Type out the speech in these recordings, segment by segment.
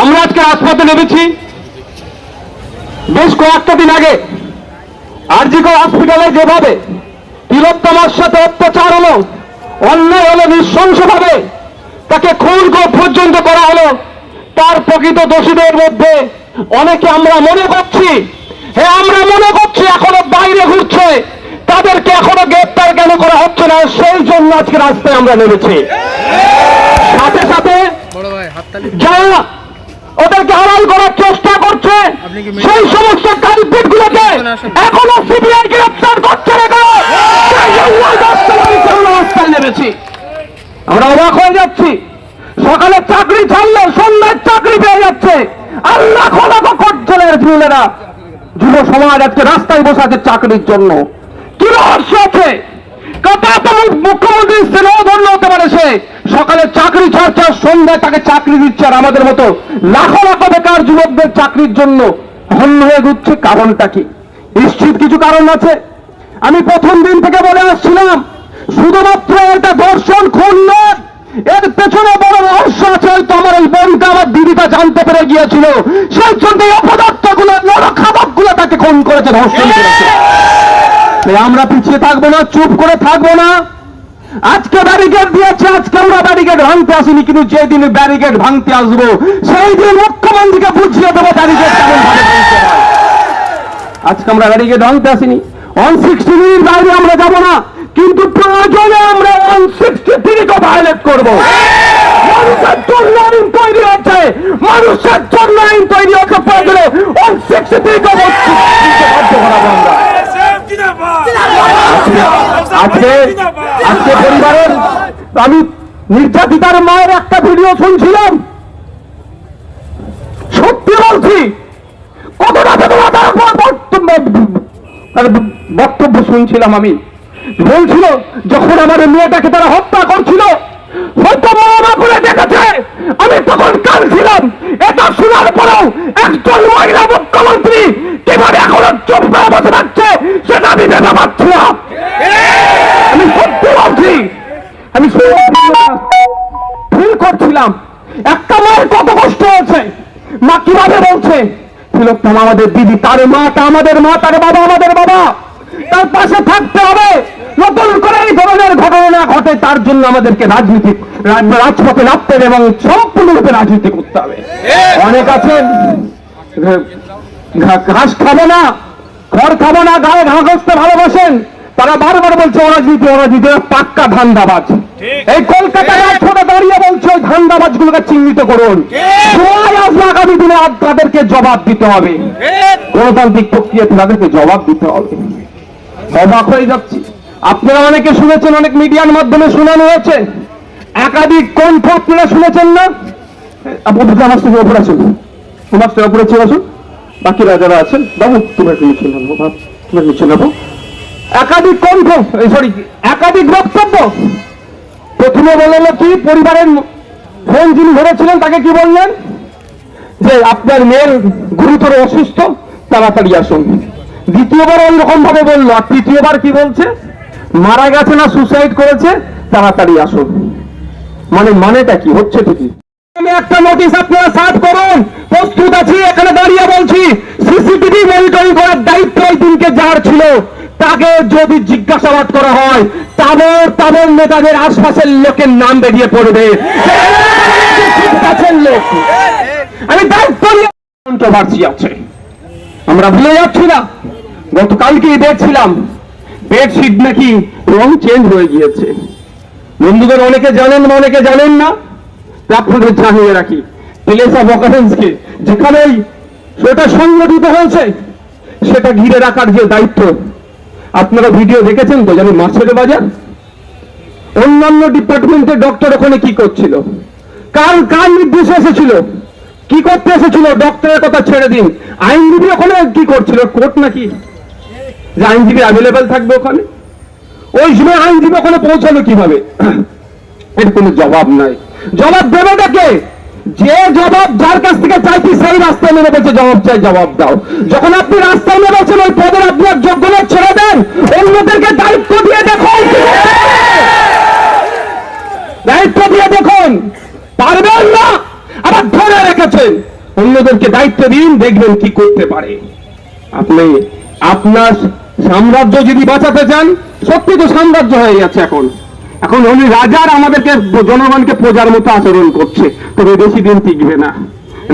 আমরা আজকে রাজপথে নেমেছি। বেশ কয়েকটা দিন আগে আরজিকর হসপিটালে যেভাবে তিলোত্তমার সাথে অত্যাচার হলো অন্যায় হলো নৃশংসভাবে তাকে খুন পর্যন্ত করা হলো তার প্রকৃত দোষীদের মধ্যে অনেকে আমরা মনে করছি হ্যাঁ আমরা মনে করছি এখনও বাইরে ঘুরছে তাদেরকে এখনও গ্রেপ্তার কেন করা হচ্ছে না সেই জন্য আজকে রাস্তায় আমরা নেমেছি। সাথে সাথে যারা ওদেরকে আড়াল করার চেষ্টা করছে। সেই সমস্ত কালপিট গুলোকে। এখনও সিবিআই গ্রেপ্তার করছে নেমেছি। আমরা অবাক হয়ে যাচ্ছি। সকালে চাকরি ছাড়লে সন্ধ্যায় চাকরি পেয়ে যাচ্ছে। আর লাখো লাখো কোটজলের ঝুলেরা যুব সমাজ আজকে রাস্তায় বসে আছে চাকরির জন্য। কি রহস্য আছে? কত মুখ্যমন্ত্রী স্নেহ ধন্য হতে পারে সে। সকালে চাকরি আর সন্ধ্যায় তাকে চাকরি দিচ্ছে আর আমাদের মতো লাখো লাখো বেকার যুবকদের চাকরির জন্য হন্য হয়ে ঘুরছে কারণটা কি? নিশ্চিত কিছু কারণ আছে? আমি প্রথম দিন থেকে বলে আসছিলাম, শুধুমাত্র এটা দর্শন খুন এর পেছনে বড় রহস্য আছে, হয়তো আমার এই বোনটা আমার দিদিটা জানতে পেরে গিয়েছিল। সেই জন্য এই অপদার্থগুলো খাবারগুলো তাকে খুন করেছে, ধর্ষণ করেছে। আমরা পিছিয়ে থাকব না, চুপ করে থাকব না। আজকে ব্যারিকেড দিয়েছে আজকে আমরা ব্যারিকেড ভাঙতে আসিনি কিন্তু যেদিন ব্যারিকেড ভাঙতে আসব সেই দিন মুখ্যমন্ত্রীকে বুঝিয়ে দেবো ব্যারিকেড কেমন আজকে আমরা ব্যারিকেড ভাঙতে আসিনি। ওয়ান সিক্সটি থ্রির বাইরে আমরা যাব না কিন্তু প্রয়োজনে আমরা ওয়ান সিক্সটি থ্রিকে ভায়োলেট করব। মানুষের জন্য আইন তৈরি হচ্ছে মানুষের জন্য আইন তৈরি হচ্ছে প্রয়োজনে ওয়ান সিক্সটি থ্রিকে বাধ্য করাবো আমরা? আজকে আজকে পরিবারের আমি নির্যাতিতার মায়ের একটা ভিডিও শুনছিলাম। সত্যি বলছি, কতটা বক্তব্য তার বক্তব্য শুনছিলাম আমি। বলছিল, যখন আমার মেয়েটাকে তারা হত্যা করছিল তিলোত্তমা আমাদের দিদি তার মাটা আমাদের মা তার বাবা আমাদের বাবা। তার পাশে থাকতে হবে। নতুন করে এই ধরনের ঘটনা ঘটে তার জন্য আমাদেরকে রাজনীতি রাজ- রাজপথে রাখতে হবে এবং সম্পূর্ণরূপে রাজনীতি করতে হবে। অনেক আছেন? ঘাস খাব না খড় খাব না গায়ে ঘা ভালোবাসেন। তারা বারবার বলছে অরাজনীতি অরাজনীতি পাক্কা ধান্দাবাজ। এই কলকাতায় রাজপথে দাঁড়িয়ে বলছে ওই ধান্দাবাজ গুলোকে চিহ্নিত করুন। আগামী দিনে তাদেরকে জবাব দিতে হবে। গণতান্ত্রিক প্রক্রিয়াতে তাদেরকে জবাব দিতে হবে। অবাক হয়ে যাচ্ছি। আপনারা অনেকে শুনেছেন অনেক মিডিয়ার মাধ্যমে শোনানো হয়েছে। একাধিক কণ্ঠ আপনারা শুনেছেন না? আমার থেকে ওপরে আসুন। আমার থেকে ওপরে ছিল আসুন। বাকিরা যারা আছেন। বাবু তুমি একটু নিচে নামো বাবু, তুমি একটু নিচে নামো একাধিক কণ্ঠ সরি একাধিক বক্তব্য। প্রথমে বললেন কি, পরিবারের ফোন যিনি ধরেছিলেন তাকে কি বললেন? যে আপনার মেয়ের গুরুতর অসুস্থ, তাড়াতাড়ি আসুন। দ্বিতীয়বার অন্যরকম ভাবে বলল, আর তৃতীয়বার কি বলছে? মারা গেছে না সুসাইড করেছে, তাড়াতাড়ি আসুন। মানে মানেটা কি, হচ্ছে তো কি? আমি একটা নোটিশ আপনারা সার্ভ করুন, প্রস্তুত আছি, এখানে দাঁড়িয়ে বলছি সিসিটিভি মনিটরিং করার দায়িত্ব এই দিনকে যার ছিল। তাকে যদি জিজ্ঞাসাবাদ করা হয় তাবর তাবর নেতাদের আশপাশের লোকের নাম বেরিয়ে পড়বে। লোক। আমি কন্ট্রোভার্সি আছে। আমরা ভুলে যাচ্ছি না। গতকালকেই দেখছিলাম বেডশিট নাকি রং চেঞ্জ হয়ে গিয়েছে। বন্ধুদের অনেকে জানেন বা অনেকে জানেন না আপনাদের জানিয়ে রাখি। প্লেস অফ অকারেন্সকে যেখানে ওই সেটা সংগঠিত হয়েছে, সেটা ঘিরে রাখার যে দায়িত্ব আপনারা ভিডিও দেখেছেন তো জানি মাছের বাজার? অন্যান্য ডিপার্টমেন্টের ডক্টর ওখানে কি করছিল? কার কার নির্দেশে এসেছিল? কি করতে এসেছিল? ডক্টরের কথা ছেড়ে দিন। আইনজীবী ওখানে কি করছিল? কোর্ট নাকি? যে আইনজীবী অ্যাভেলেবেল থাকবে ওখানে? ওই সময় আইনজীবী ওখানে পৌঁছালো কীভাবে? এর কোনো জবাব নাই। জবাব দেবে তাকে যে জবাব যার কাছ থেকে চাইছি সেই রাস্তায় নেমে বলছে, জবাব চাই, জবাব দাও। যখন আপনি রাস্তায় নেমেছেন, ওই পদের আপনি আর যোগ্য লোক ছেড়ে দেন। অন্যদেরকে দায়িত্ব দিয়ে দেখুন। দায়িত্ব দিয়ে দেখুন। পারবেন না, আবার ধরে রেখেছেন। অন্যদেরকে দায়িত্ব দিন, দেখবেন কি করতে পারে। আপনি আপনার সাম্রাজ্য যদি বাঁচাতে চান, সত্যি তো সাম্রাজ্য হয়ে গেছে এখন। এখন উনি রাজার আমাদেরকে জনগণকে প্রজার মতো আচরণ করছে। তবে বেশি দিন টিকবে না।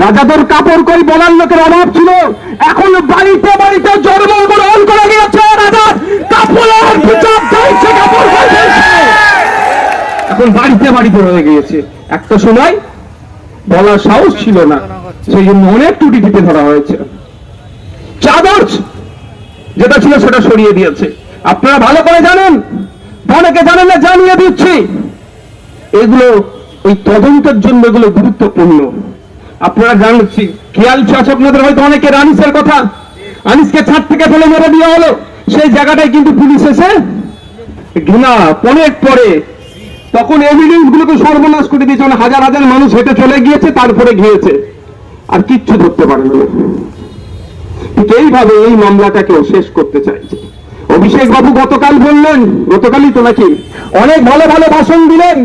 রাজাদের কাপড় কই বলার লোকের অভাব ছিল। এখন বাড়িতে বাড়িতে জন্মগ্রহণ করে গিয়েছে রাজার কাপড়ের বিচার কাপড় এখন বাড়িতে বাড়িতে হয়ে গিয়েছে। একটা সময় বলার সাহস ছিল না। সেই জন্য অনেক টুটি টিপে ধরা হয়েছে। চাদর যেটা ছিল সেটা সরিয়ে দিয়েছে। আপনারা ভালো করে জানেন অনেকে জানেন না, জানিয়ে দিচ্ছি। এগুলো ওই তদন্তের জন্য এগুলো গুরুত্বপূর্ণ। আপনারা জানছি খেয়াল আছে আপনাদের হয়তো অনেকে আনিসের কথা আনিসকে ছাদ থেকে ফেলে মেরে দেওয়া হলো। সেই জায়গাটায় কিন্তু পুলিশ এসে ঘৃণা পনেরো পরে তখন এভিডেন্স গুলোকে সর্বনাশ করে দিয়েছে মানে হাজার হাজার মানুষ হেঁটে চলে গিয়েছে, তারপরে গিয়েছে। আর কিচ্ছু ধরতে পারে না। ঠিক এইভাবে এই মামলাটাকেও শেষ করতে চাইছে। অভিষেক বাবু গতকাল বললেন, গতকালই তো নাকি, অনেক ভালো ভালো ভাষণ দিলেন।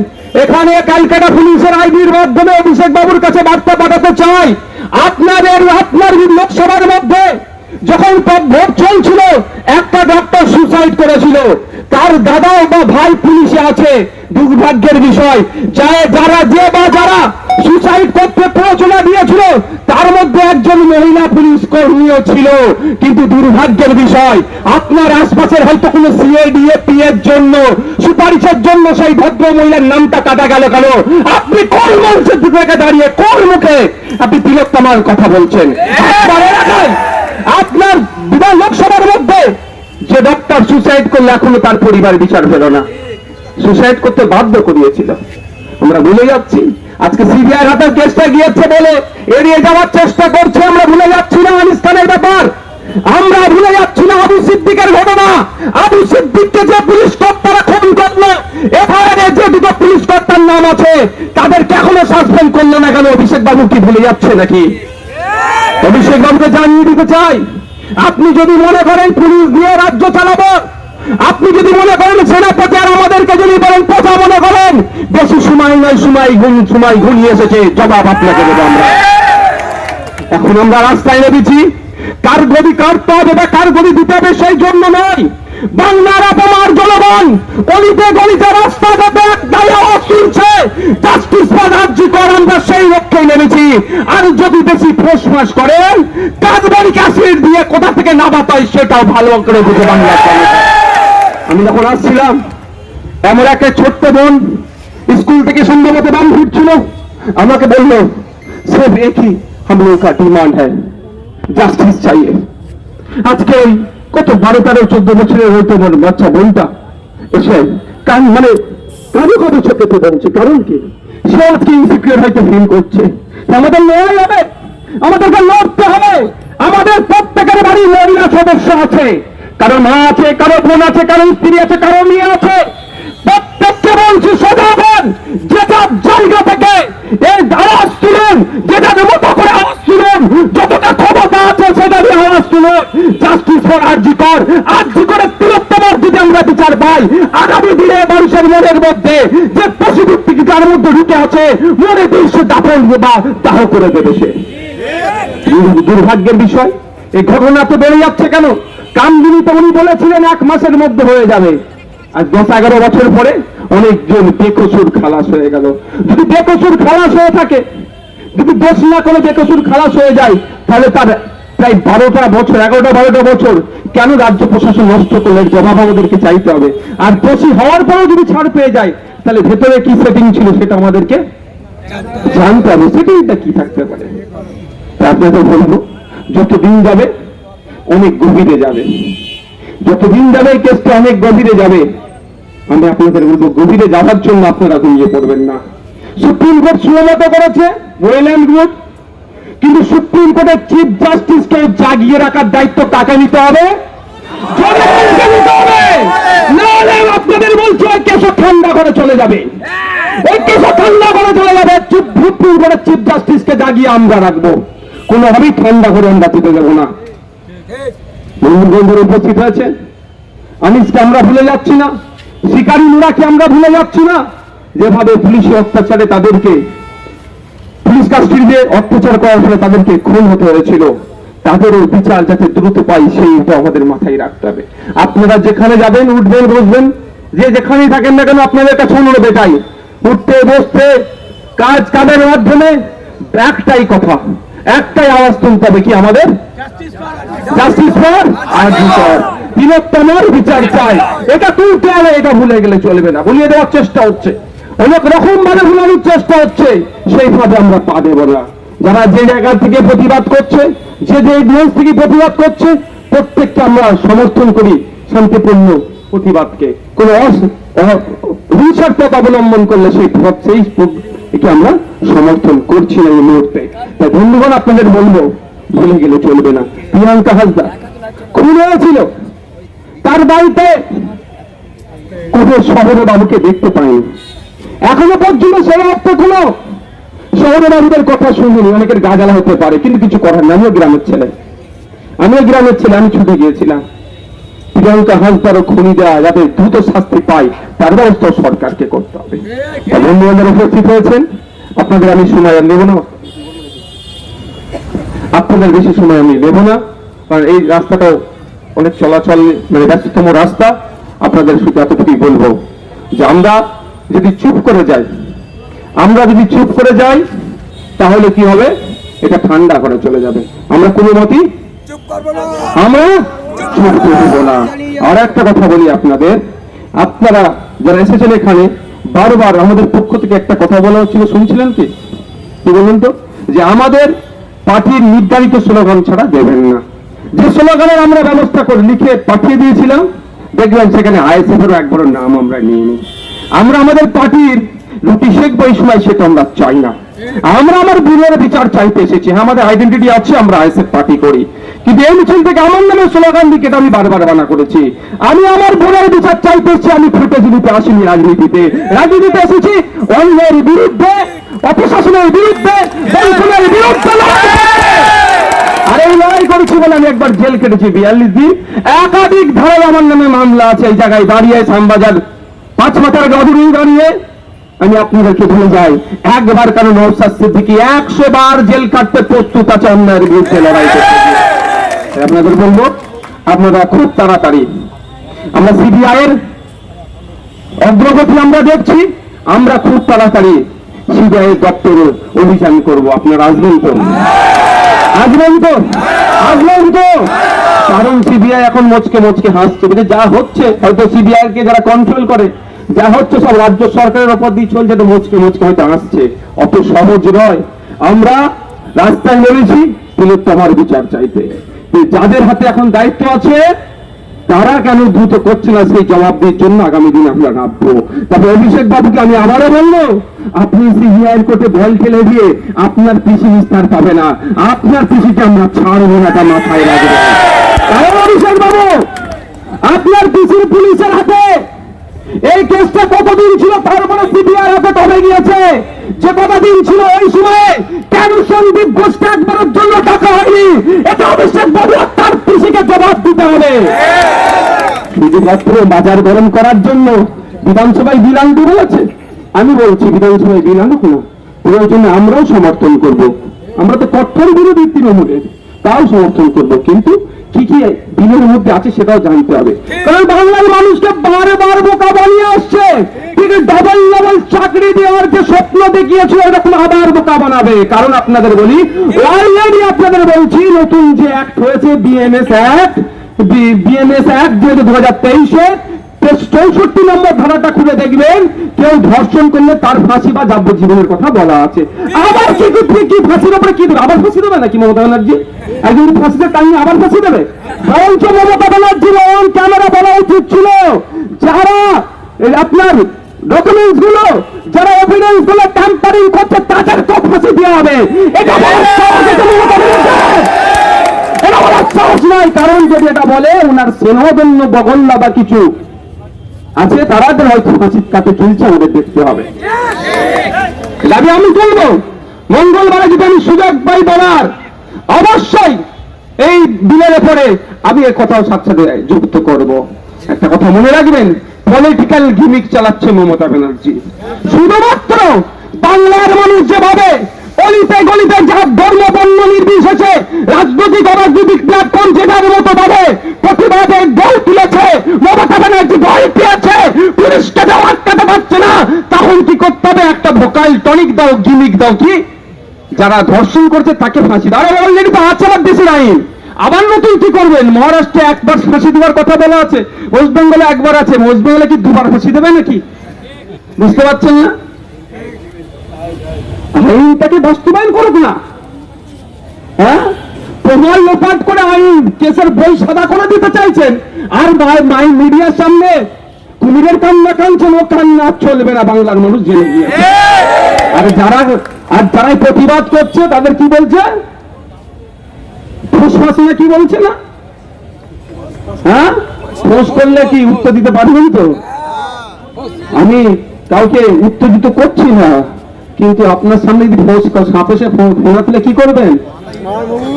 এখানে ক্যালকাটা পুলিশের আইডির মাধ্যমে অভিষেক বাবুর কাছে বার্তা পাঠাতে চাই। আপনাদের আপনার লোকসভার মধ্যে যখন ভোট চলছিল, একটা ডক্টর সুসাইড করেছিল। তার দাদা বা ভাই পুলিশে আছে। দুর্ভাগ্যের বিষয়। যারা, যে বা যারা সুসাইড করতে প্ররোচনা দিয়েছিল, তার মধ্যে একজন মহিলা পুলিশ কর্মীও ছিল। কিন্তু দুর্ভাগ্যের বিষয়, আপনার আশপাশের হয়তো কোনো সিএডিএপি এর জন্য, সুপারিশের জন্য সেই ভদ্র মহিলার নামটা কাটা গেল কেন? আপনি কোন মঞ্চের থেকে দাঁড়িয়ে, কোন মুখে আপনি তিলোত্তমার কথা বলছেন? আপনার আপনার বিধান লোকসভার মধ্যে যে ডক্টর সুসাইড করলে এখনও তার পরিবার বিচার পেল না। সুসাইড করতে বাধ্য করিয়েছিল আমরা ভুলে যাচ্ছি। আজকে সিবিআই হাতের কেসটা গিয়েছে বলে এড়িয়ে যাওয়ার চেষ্টা করছে, আমরা ভুলে যাচ্ছি না আনিস ব্যাপার। আমরা ভুলে যাচ্ছি না আবু সিদ্দিকের ঘটনা। আবু সিদ্দিককে যে পুলিশ কর্তারা খুন করল, এফআইআর যে দুটো পুলিশ কর্তার নাম আছে, তাদেরকে এখনও সাসপেন্ড করল না কেন? অভিষেক বাবু কি ভুলে যাচ্ছে নাকি? অভিষেক বাবুকে জানিয়ে দিতে চাই, আপনি যদি মনে করেন পুলিশ দিয়ে রাজ্য চালাবো আপনি যদি মনে করেন সেনাপতি আর আমাদেরকে যদি বলেন কথা মনে করেন, বেশি সময় নয়, সময় গুণ সময় ঘুরিয়ে এসেছে, জবাব আপনাকে দেবো আমরা। এখন আমরা রাস্তায় নেমেছি। কার গদি কাটতে হবে বা কার গদি দিতে হবে সেই জন্য নয়। বাংলার অপমার জনগণ, গলিতে গলিতে রাস্তাঘাটে তুলছে। জাস্টিস রাজ্যকর, আমরা সেই লক্ষ্যে নেমেছি। আর যদি বেশি ফোস ফাঁস করেন কার্বনিক অ্যাসিড দিয়ে কোথা থেকে নামাতে হয় সেটাও ভালো করে বুঝে বাংলা আমি যখন আসছিলাম, এমন একটা ছোট্ট বোন স্কুল থেকে সম্ভবত বাড়ি ফিরছিল। আমাকে বলল সেব একই হামলোক ডিমান্ড হ্যাঁ জাস্টিস চাই আজকে কত বারো তেরো, চোদ্দ বছরের হয়তো বোন বাচ্চা বোনটা এসে কান মানে কারও কত ছোট বলছে, কারণ কি? সে আজকে ইনসিকিউর হয়তো ফিল করছে। আমাদের লড়াই হবে। আমাদেরকে লড়তে হবে। আমাদের প্রত্যেকের বাড়ি মহিলা সদস্য আছে। কারও মা আছে, কারও বোন আছে, কারও স্ত্রী আছে, কারও মেয়ে আছে। প্রত্যেককে বলছি সদাগণ যেটা জায়গা থেকে এই আওয়াজ তুলুন যেটা মতো করে আওয়াজ তুলুন, যতটা ক্ষমতা আছে সেটা দিয়ে আওয়াজ তুলুন। জাস্টিস ফর আরজি কর আরজি করে তিলোত্তমার যদি আমরা বিচার পাই। আগামী দিনে মানুষের মনের মধ্যে যে পশুভিত্তিক যার মধ্যে ঢুকে আছে, মনে দিয়ে সে দাপন বা দাহ করে দেবে সে। দুর্ভাগ্যের বিষয়, এই ঘটনা তো বেড়ে যাচ্ছে কেন? কামদিনী তো উনি বলেছিলেন, এক মাসের মধ্যে হয়ে যাবে। আর দশ এগারো বছর পরে অনেকজন বেকসুর খালাস হয়ে গেল। যদি বেকসুর খালাস হয়ে থাকে, যদি দোষ না করে বেকসুর খালাস হয়ে যায়, তাহলে তার প্রায় বারোটা বছর, এগারোটা বারোটা বছর কেন রাজ্য প্রশাসন নষ্ট করলে? জবাব আমাদেরকে চাইতে হবে। আর দোষী হওয়ার পরেও যদি ছাড় পেয়ে যায়, তাহলে ভেতরে কি সেটিং ছিল সেটা আমাদেরকে জানতে হবে। সেটাইটা কি থাকতে পারে? আপনাদের বলব যত দিন যাবে অনেক গভীরে যাবে। যত দিন যাবে এই কেসটা অনেক গভীরে যাবে। আমি আপনাদের বলব, গভীরে যাওয়ার জন্য আপনারা ঘুমিয়ে পড়বেন না। সুপ্রিম কোর্ট সুমত করেছে ওয়েল্যান্ড গ্রুপ কিন্তু সুপ্রিম কোর্টের চিফ জাস্টিসকে জাগিয়ে রাখার দায়িত্ব কাকে নিতে হবে? আপনাদের বলছি, ওই কেসও ঠান্ডা করে চলে যাবে। ওই কেসও ঠান্ডা করে চলে যাবে। সুপ্রিম কোর্টের চিফ জাস্টিসকে জাগিয়ে আমরা রাখব। কোনোভাবেই ঠান্ডা করে আমরা দিতে দেবো না। উপস্থিত আমরা ভুলে যাচ্ছি না। শিকারী নুরাকে আমরা ভুলে যাচ্ছি না? যেভাবে পুলিশি অত্যাচারে তাদেরকে, পুলিশ অত্যাচার করার ফলে তাদেরকে খুন হতে হয়েছিল বিচার যাতে দ্রুত পাই আমাদের মাথায় রাখতে হবে। আপনারা যেখানে যাবেন, উঠবেন, বসবেন, যে যেখানেই থাকেন না কেন, আপনাদের কাছে অনুরোধ এটাই। উঠতে, বসতে, কাজ, কাজের মাধ্যমে একটাই কথা, একটাই আওয়াজ তুলতে হবে কি আমাদের? জাস্টিস ফর আর্জিকর তিলোত্তমার বিচার চাই। এটা তুলতে এটা ভুলে গেলে চলবে না। দেওয়ার চেষ্টা হচ্ছে। অনেক রকম ভাবে ভুলানোর চেষ্টা হচ্ছে। সেইভাবে আমরা পা দেবো না। যারা যে জায়গা থেকে প্রতিবাদ করছে, যে যে থেকে প্রতিবাদ করছে, প্রত্যেককে আমরা সমর্থন করি শান্তিপূর্ণ প্রতিবাদকে। কোন হিংসার অবলম্বন করলে সেই সেই আমরা সমর্থন করছি না এই মুহূর্তে। তাই বন্ধুগণ আপনাদের বলব। ভুলে গেলে চলবে না। প্রিয়াঙ্কা হাসদা খুন হয়েছিল তার বাড়িতে কোথাও শহরে বাবুকে দেখতে পাইনি এখনও পর্যন্ত সেই অর্থ কোনো শহরে বাবুদের কথা শুনিনি অনেকের গাজালা হতে পারে কিন্তু কিছু করার না আমিও গ্রামের ছেলে। আমিও গ্রামের ছেলে আমি ছুটে গিয়েছিলাম। প্রিয়াঙ্কা হাসদারও খুনি দেওয়া যাতে দ্রুত শাস্তি পায় তার ব্যবস্থা সরকারকে করতে হবে। উপস্থিত হয়েছেন। আপনাদের আমি সময় আর নেব না। আপনাদের বেশি সময় আমি নেব না কারণ এই রাস্তাটাও অনেক চলাচল মানে ব্যস্ততম রাস্তা। আপনাদের শুধু এতটুকুই বলব যে আমরা যদি চুপ করে যাই আমরা যদি চুপ করে যাই তাহলে কি হবে? এটা ঠান্ডা করে চলে যাবে। আমরা কোনো মতেই আমরা চুপ করব না। আর একটা কথা বলি আপনাদের। আপনারা যারা এসেছেন এখানে বারবার আমাদের পক্ষ থেকে একটা কথা বলা হচ্ছিল শুনছিলেন কি? কি বলুন তো? যে আমাদের পার্টির নির্ধারিত স্লোগান ছাড়া দেবেন না। যে স্লোগানের আমরা ব্যবস্থা করে লিখে পাঠিয়ে দিয়েছিলাম দেখলাম সেখানে আইএসএফ এর একবারও নাম আমরা নিইনি আমরা আমাদের পার্টির রুটি শেখ সময় সেটা আমরা চাই না। আমরা আমার বিলের বিচার চাইতে এসেছি। আমাদের আইডেন্টিটি আছে, আমরা আইএসএফ পার্টি করি। কিন্তু এই মিছিল থেকে আমার নামে স্লোগান দিকে আমি বারবার বানা করেছি। আমি আমার বোনের বিচার আসিনি রাজনীতিতে। রাজনীতিতে এসেছি, অন্যের বিরুদ্ধে, অপশাসনের বিরুদ্ধে বিরুদ্ধে আর এই লড়াই করেছি বলে আমি একবার জেল কেটেছি বিয়াল্লিশ দিন। একাধিক আমার নামে মামলা আছে, এই জায়গায় দাঁড়িয়ে পাঁচ মাথার দাঁড়িয়ে আমি আপনাদেরকে ভুলে যাই, একবার কেন নৌসাদ সিদ্দিকি একশো বার জেল কাটতে প্রস্তুত আছে অন্যায়ের বিরুদ্ধে লড়াই করতে আপনাদের বলব, আপনারা খুব তাড়াতাড়ি। আমরা সিবিআই এর অগ্রগতি আমরা দেখছি, আমরা খুব তাড়াতাড়ি সিবিআই দপ্তরে অভিযান করব। আপনারা আসবেন তো? আসবেন তো? আসবেন তো? কারণ সিবিআই এখন মচকে মচকে হাসছে। বুঝে যা হচ্ছে, হয়তো সিবিআই কে যারা কন্ট্রোল করে, যা হচ্ছে সব রাজ্য সরকারের ওপর দিয়ে চলছে, তো মচকে মচকে হয়তো হাসছে। অত সহজ নয়। আমরা রাস্তায় নেমেছি, তিলোত্তমার বিচার চাইতে। যাদের হাতে এখন দায়িত্ব আছে, তারা কেন দ্রুত করছে না? সেই জবাবদির জন্য আগামী দিন আমরা নামবো। তবে অভিষেক বাবুকে আমি আবারও বলব, আপনি সিবিআই কোর্টে বল খেলে দিয়ে আপনার পিসি বিস্তার পাবে না। আপনার পিসিকে আমরা ছাড়বো না তা মাথায় রাখব কারণ অভিষেক বাবু, আপনার পিসির পুলিশের হাতে এই কেসটা কতদিন ছিল? তারপরে সিবিআই হাতে কমে গিয়েছে। যে কতদিন ছিল ওই সময়ে? কেন সন্দীপ ঘোষকে একবারের জন্য ডাকা হয়নি? এটা অভিষেক বাবু তার পিসিকে জবাব দিতে হবে। শুধুমাত্র বাজার গরম করার জন্য বিধানসভায় বিল আনতে বলেছে। আমি বলছি, বিধানসভায় বিল আনো কোনো প্রয়োজনে আমরাও সমর্থন করব। আমরা তো কঠোর বিরোধী তৃণমূলের, তাও সমর্থন করব। কিন্তু কি কি বিলের মধ্যে আছে সেটাও জানতে হবে। কারণ বাংলার মানুষকে বারে বার বোকা বানিয়ে আসছে। ঠিক ডাবল চাকরি দেওয়ার যে স্বপ্ন দেখিয়েছিল এরকম আবার বোকা বানাবে। কারণ আপনাদের বলি অলরেডি আপনাদের বলছি নতুন যে অ্যাক্ট হয়েছে বিএমএস অ্যাক্ট বিএমএস অ্যাক্ট দু হাজার তেইশে চৌষট্টি নম্বর ধারাটা খুলে দেখবেন, কেউ ধর্ষণ করলে তার ফাঁসি বা যাবজ্জীবনের কথা বলা আছে। আবার কি কি ফাঁসির উপরে কি দেবে? আবার ফাঁসি দেবে নাকি মমতা ব্যানার্জি? একজন ফাঁসিতে টাইম আবার ফাঁসি দেবে? বরঞ্চ মমতা ব্যানার্জি অন ক্যামেরা বলা উচিত ছিল। যারা আপনার ডকুমেন্টসগুলো যারা এভিডেন্সগুলো ট্যাম্পারিং করছে, তাদের তো ফাঁসি দেওয়া হবে। এটা। এটা বলার সাহস নাই, কারণ যদি এটা বলে ওনার সেনদন্য বগল্লা বা কিছু আছে তারাদের হয়তো ফাঁসির কাছে চলছে, আমাদের দেখতে হবে। দাবি আমি করব মঙ্গলবারে যদি আমি সুযোগ পাই বলার অবশ্যই এই বিলের পরে আমি এ কথাও সাথে সাথে যুক্ত করব। একটা কথা মনে রাখবেন পলিটিক্যাল গিমিক চালাচ্ছে মমতা ব্যানার্জি। শুধুমাত্র বাংলার মানুষ যেভাবে অলিতে গলিতে যার ধর্ম বর্ণ নির্বিশেষে রাজনৈতিক অরাজনৈতিক প্ল্যাটফর্ম যে যার মতো ভাবে প্রতিবাদের দল তুলেছে? মমতা ব্যানার্জি ভয় পেয়েছে। পুলিশকে যাও আটকাতে পারছে না। তখন কি করতে হবে? একটা ভোকাল টনিক দাও, গিমিক দাও কি? যারা ধর্ষণ করছে তাকে ফাঁসি দাও। অলরেডি তো আছে আমার দেশের আইন। আবার নতুন কি করবেন? মহারাষ্ট্রে একবার ফাঁসি দেওয়ার কথা বলা আছে। ওয়েস্ট বেঙ্গলে একবার আছে। ওয়েস্ট বেঙ্গলে কি দুবার ফাঁসি দেবে নাকি? বুঝতে পারছেন না? আইনটাকে বাস্তবায়ন করুক না। হ্যাঁ? প্রমাণ লোপাট করে আইন কেসের বই সাদা করে দিতে চাইছেন। আর মাই মিডিয়ার সামনে কুমিরের কান্না কাঁদছেন ও কান্না চলবে না বাংলার মানুষ জেনে গিয়ে। আর যারা আর যারাই প্রতিবাদ করছে তাদের কি বলছে? ফোস ফাঁস না কি বলছে না? হ্যাঁ? ফোস করলে কি উত্তর দিতে পারবেন তো? আমি কাউকে উত্তেজিত করছি না। কিন্তু আপনার সামনে যদি ফোস সাপে ফোনা তুলে কি করবেন?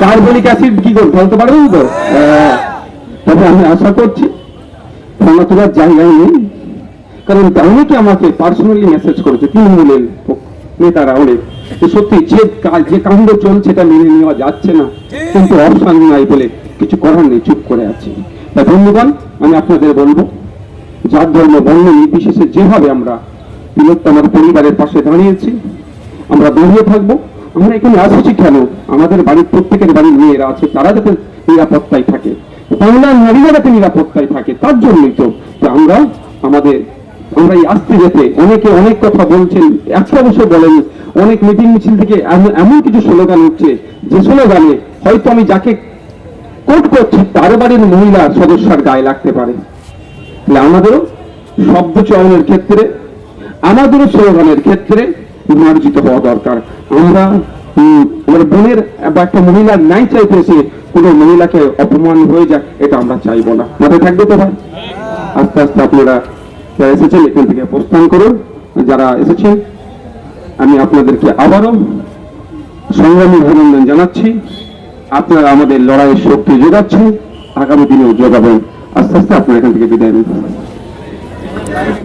কার্বনিক অ্যাসিড কি করবেন? বলতে পারবেন তো? হ্যাঁ। তবে আমি আশা করছি ফোনা তোলার জায়গায় নেই। কারণ অনেকে আমাকে পার্সোনালি মেসেজ করেছে? তৃণমূলের নেতারা অনেক সত্যি যে কাজ যে কাণ্ড চলছে এটা মেনে নেওয়া যাচ্ছে না। কিন্তু অপশান নাই বলে কিছু করার নেই, চুপ করে আছে। তাই বন্ধুগণ আমি আপনাদের বলব। যার ধর্ম বর্ণ নির্বিশেষে যেভাবে আমরা বৃহত্তম পরিবারের পাশে দাঁড়িয়েছি। আমরা দাঁড়িয়ে থাকব। আমরা এখানে আসছি কেন আমাদের বাড়ির প্রত্যেকের বাড়ির মেয়েরা আছে, তারা যাতে নিরাপত্তায় থাকে। বাংলার নারীরা যাতে নিরাপত্তায় থাকে, তার জন্যই তো যে আমরা আমাদের, আমরা এই আসতে যেতে। অনেকে অনেক কথা বলছেন একটা বছর বলেন, অনেক মিটিং মিছিল থেকে এমন- এমন কিছু স্লোগান উঠছে। যে স্লোগানে হয়তো আমি যাকে কোট করছি, তার বাড়ির মহিলা সদস্যার গায়ে লাগতে পারে। তাহলে আমাদেরও শব্দ চয়নের ক্ষেত্রে আমাদেরও স্লোগানের ক্ষেত্রে মার্জিত হওয়া দরকার। আমরা আমার বোনের বা একটা মহিলার ন্যায় চাইতে এসে কোনো মহিলাকে অপমান হয়ে যাক, এটা আমরা চাইব না। মাথায় থাকবে তো ভাই? আস্তে আস্তে আপনারা যারা এসেছেন, এখান থেকে প্রস্থান করুন। যারা এসেছেন, আমি আপনাদেরকে আবারও সংগ্রামী অভিনন্দন জানাচ্ছি। আপনারা আমাদের লড়াইয়ের শক্তি যোগাচ্ছেন। আগামী দিনেও যোগাবেন। আস্তে আস্তে আপনারা এখান থেকে বিদায় নিন।